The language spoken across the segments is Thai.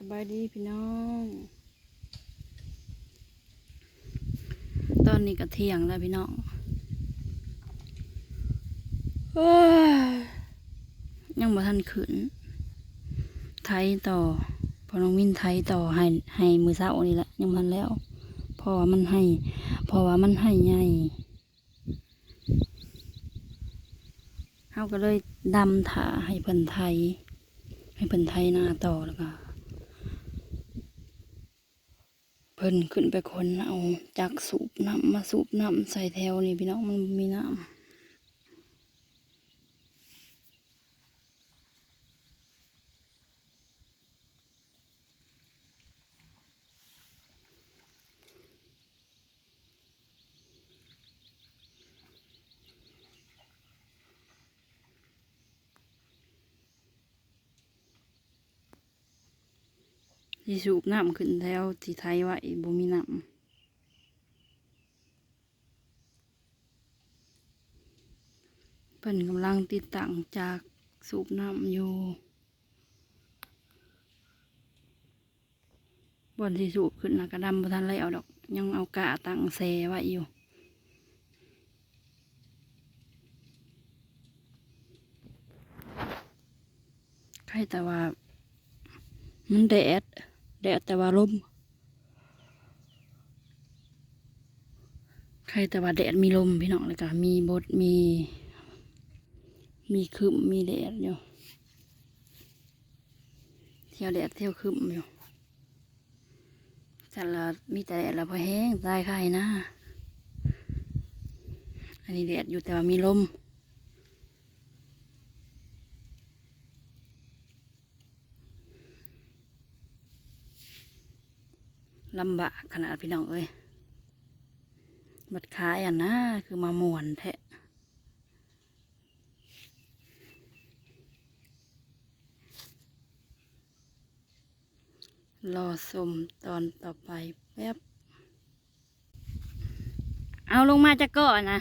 สบายดีพี่น้อง ตอนนี้ก็เที่ยงแล้วพี่น้องเอ้ยยังบ่ทันขึ้นไทยต่อ พอน้องวินไทยต่อให้ให้มือเช้านี่แหละยังบ่ทันแล้วเพราะว่ามันให้เพราะว่ามันให้ใหญ่เฮาก็เลยดำถาให้เพิ่นไทยให้เพิ่นไทยหน้าต่อแล้วก็เพิ่นขึ้นไปคนเอาจากสูบน้ำมาสูบน้ำใส่แถวนี่พี่น้องมันมีน้ำ ที่สูบน้ำขึ้นแถวที่ไทยไว้บ่มีน้ำเพิ่นกำลังติดตั้งจากสูบน้ำอยู่บอนที่สูบขึ้นนะกระดำบ่ทันเลยเอาดอก ยังเอากะตั้งแซไว้อยู่ใครแต่ว่ามันแดด แดดแต่ว่าลมใครแต่ว่าแดดมีลมพี่น้องเลยก็มีบดมี มีคึมมีแดดอยู่เที่ยวแดดเที่ยวคึมอยู่แต่ละมีแต่แดดล้วพอแห้งตายใครนะอันนี้แดดอยู่แต่ว่ามีลม ลำบากขนาดพี่น้องเอ้ยบัดขายอะนะคือมาม่วนแทะรอสมตอนต่อไปแป๊บ เอาลงมาจะก่อนนะ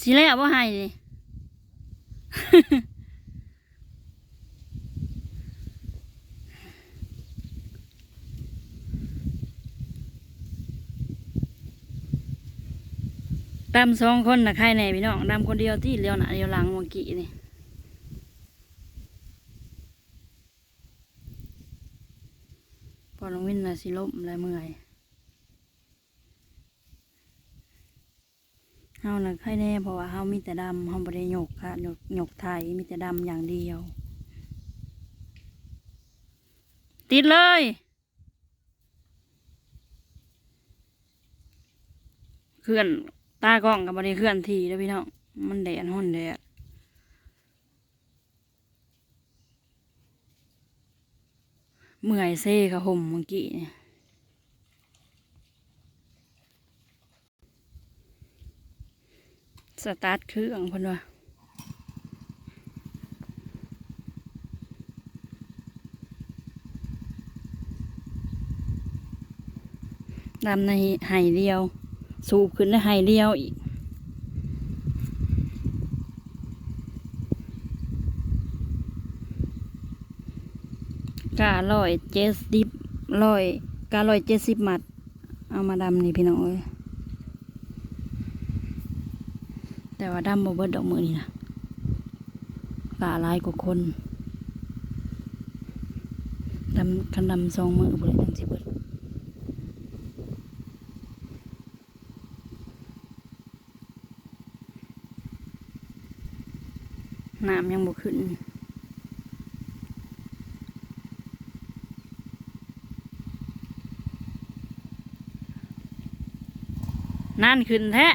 สิแล้วว่าให้นี่ดำสองคนนะใครแน่พี่น้องดำคนเดียวที่เลี้ยวหน้าเลี้ยวหลังเมื่อกี้นี่พอน้องวินนะสิลมแล้วเมื่อย เฮาน่ะใครแน่เพราะว่าเฮามีแต่ดำเฮาบ่ได้หยกค่ะหยกหยกไทยมีแต่ดำอย่างเดียว ติดเลยเคลื่อนตากล้องกับบริเคลื่อนทีแล้วพี่น้องมันแดดห่อนแดดเมื่อยเซ่ค่ะห่มเมื่อกี้เนี่ย สตาร์ทเครื่องพิ่นว่าดำในไห่เดียว สูบขึ้นในไห่เดียวอีกกาลอยเจ็ดสิบลอยกาลอยเจ็ดสิบมัด เอามาดำนี่พี่น้องเอ้ย แต่ว่าดำบ่เบิดดอกมือนี่นะกาลายกว่าคนดำคันดำสองมือบ่ได้จังสิเบิดน้ำยังบ่ขึ้นนั่นขึ้นแท้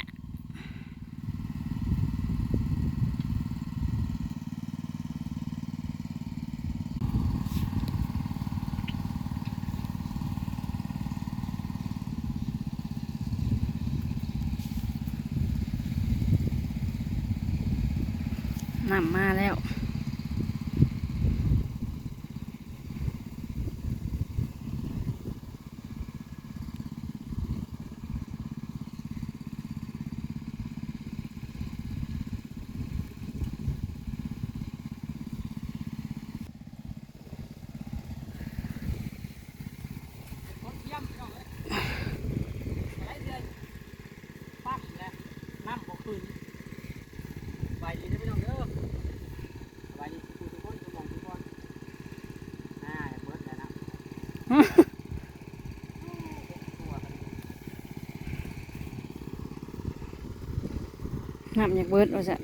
น้ำมาแล้ว น้ำอยากเบิดว่าจะ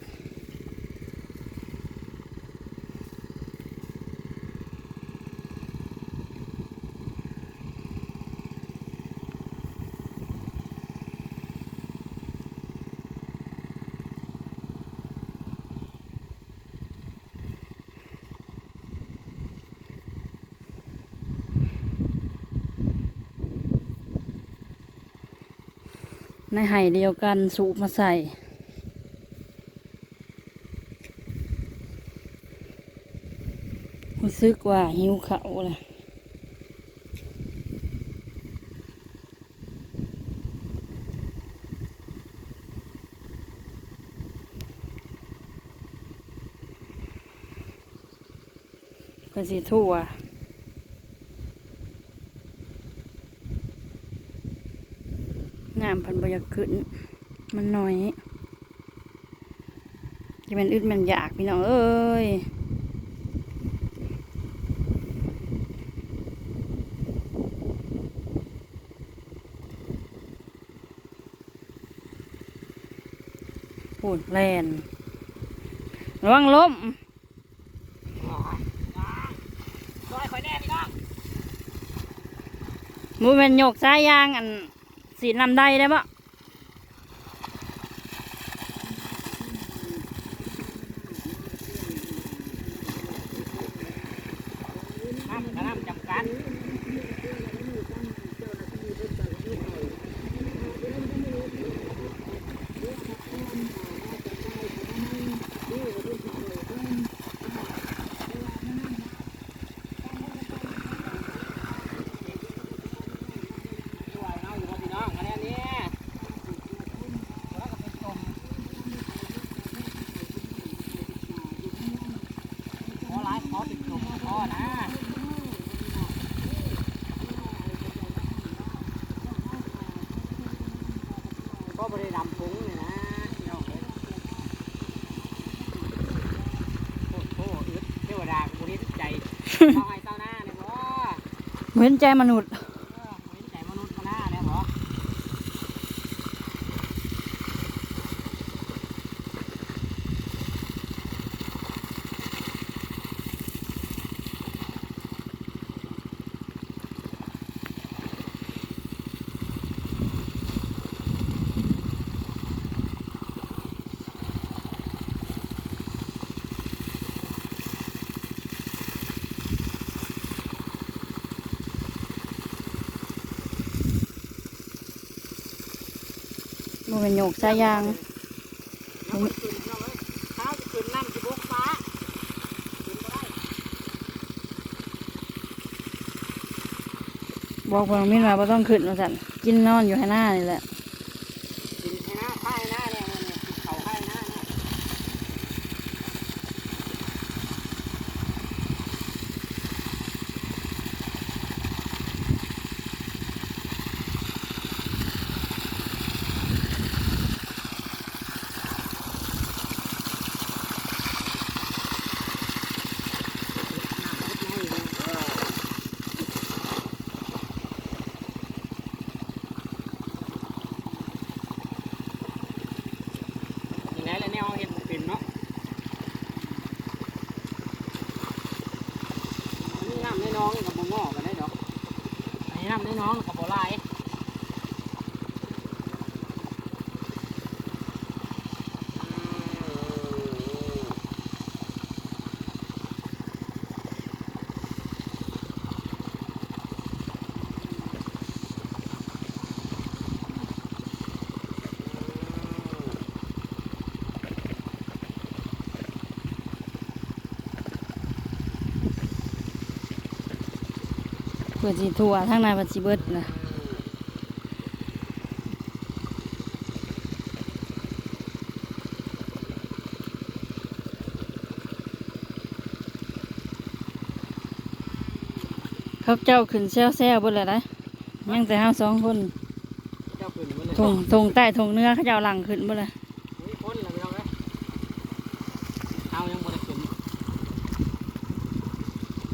ในไห่เดียวกันสูบมาใส่ สึกว่าหิวเขาวเลยก็สิทั่วน้ำพันบยากขึ้น มันน้อยจะเป็นอึดมันอยากพี่น้องเอ้ย ดแลนระวังล้มซอยข่อยแน่พี่น้องมูแมันโยกซ้ายยางอันสีนำได้ได้ปะ น้ำกระน้ำจำกัด ด้วยเนาะอยู่กับพี่น้องคะแนนนี้แล้วก็เป็นชมขอไลฟ์ขอติดชมขอนะ ก็บริดำพุงเลยนะพี่น้องเอ้ยโอ้โหอึดเทวดาบุริใจเอาให้เจ้าหน้าเนี่ยบ่เหมือนใจมนุษย์ เออเห็นใจมนุษย์มาหน้าเนี่ยบ่ มูเป็นโยกซ้ายยางน้ำมันขึ้นเนาะเว้ยเท้าจะขึ้นน้ำจะบกฟ้าขึ้นบ่ได้บอกพลังมินว่าบ่ต้องขึ้นมาสั่นกินนอนอยู่ให้หน้านี่แหละ กินให้หน้าค่ายหน้าเนี่ยเนี่ยกินเขาค่ายหน้าเนี่ย ยังไงล่ะแนวเห็นเป็นเนาะอันนี่น้ำในน้องกับบ่งอกันได้ดอกอันนี้น้ำในน้องกับบ่หลาย เพื่อสิทั่วทั้งในบัดสิเบิดนะเขาเจ้าขึ้นแซวแซวๆเบิดเลยนะยังแต่ห้าสองคนเจ้าขึ้นมาเลยทงทงใต้ทงเนื้อเขาเจ้าหลังขึ้นเบิดเลยมีคนแล้วพี่น้องเอ้ยเอายังบ่ได้ขึ้น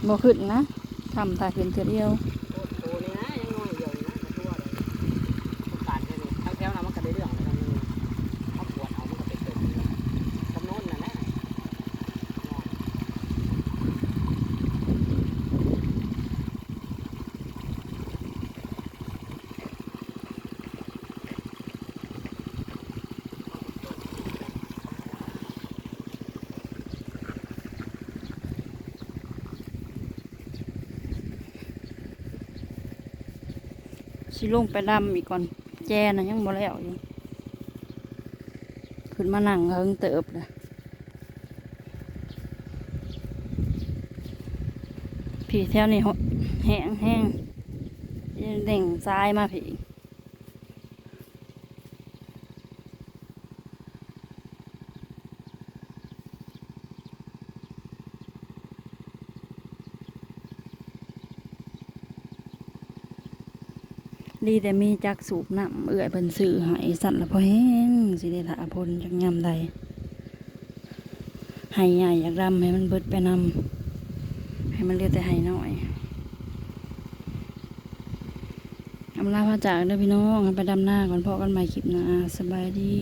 บ่ขึ้นนะ ทำถ่ายขึ้นเทีเดียว โอ้ สิ ลงไปดำอีกก่อน แจนะยังบ่แล้วอยู่ขึ้นมานั่งเฮิงเติบนะผีแถวนี้แห้งแห้งเด่งซ้ายมาผี ดีแต่มีจักสูบน้ำเอื่อยเป็นสื่อหายสั่นละพอแห้งสิได้ถาพลจักยำใดหายใหญ่อยากดำให้มันเบิดไปนำให้มันเลือแต่ให้น้อยอำลาพระจากเด้อพี่น้องไปดำหน้าก่อนพอกันใหม่คลิปนะสบายดี